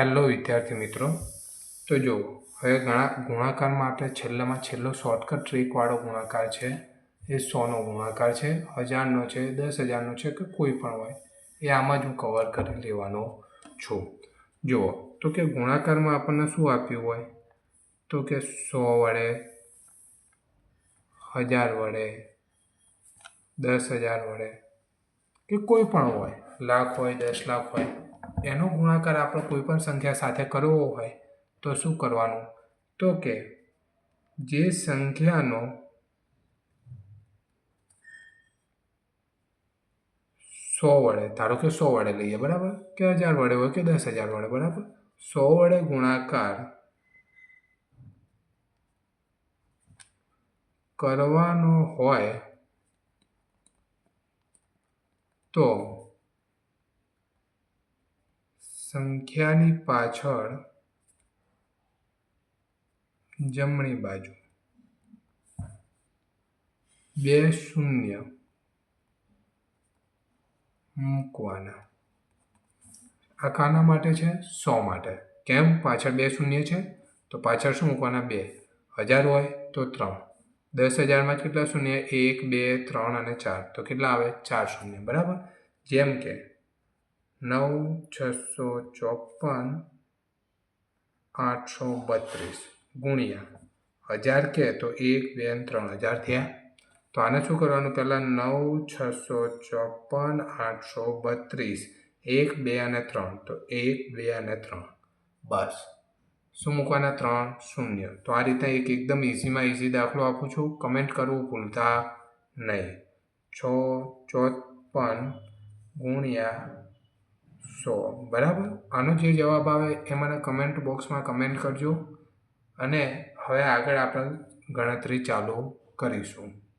Hello વિદ્યાર્થી મિત્રો. તો જો, હવે ઘણા ગુણાકારમાં આપણે છેલ્લામાં છેલ્લો શોર્ટકટ ટ્રીકવાળો ગુણાકાર છે. એ સોનો ગુણાકાર છે, હજારનો છે, દસ હજારનો છે કે કોઈ પણ હોય, એ આમાં જ હું કવર કરી લેવાનો છું. જુઓ તો કે ગુણાકારમાં આપણને શું આપ્યું હોય? તો કે સો વડે, હજાર વડે, દસ હજાર વડે, કે કોઈ પણ હોય, લાખ હોય, દસ લાખ હોય એનો ગુણાકાર આપણે કોઈ પણ સંખ્યા સાથે કરવો હોય તો શું કરવાનું? તો કે જે સંખ્યાનો સો વડે, ધારો કે સો વડે લઈએ, બરાબર? કે હજાર વડે હોય કે દસ હજાર વડે, બરાબર? સો વડે ગુણાકાર કરવાનો હોય તો સંખ્યાની પાછળ જમણી બાજુ. બે શૂન્ય મૂકવાના. આ કાના માટે છે? સો માટે. કેમ? પાછળ બે શૂન્ય છે? તો પાછળ શું મૂકવાના? બે. હજાર હોય તો ત્રણ. દસ હજારમાં કેટલા શૂન્ય? એક, બે, ત્રણ અને ચાર. તો કેટલા આવે? ચાર શૂન્ય. બરાબર? જેમ કે નવ છસો ચોપન આઠસો બત્રીસ. ગુણ્યા. હજાર કે તો એક, બે ત્રણ હજાર થયા. તો આને શું કરવાનું? પહેલાં નવ છસો ચોપન આઠસો બત્રીસ. એક, બે અને ત્રણ. તો એક, બે અને ત્રણ. બસ. શું મૂકવાના? ત્રણ, શૂન્ય. તો આ રીતે એક એકદમ ઇઝીમાં ઇઝી દાખલો આપું છું. કમેન્ટ કરવું ભૂલતા નહીં. છ ચોપન ગુણ્યા સો બરાબર? આનો જે જવાબ આવે એ મને કમેન્ટ બોક્સમાં કમેન્ટ કરજો. અને હવે આગળ આપણે ગણતરી ચાલુ કરીશું.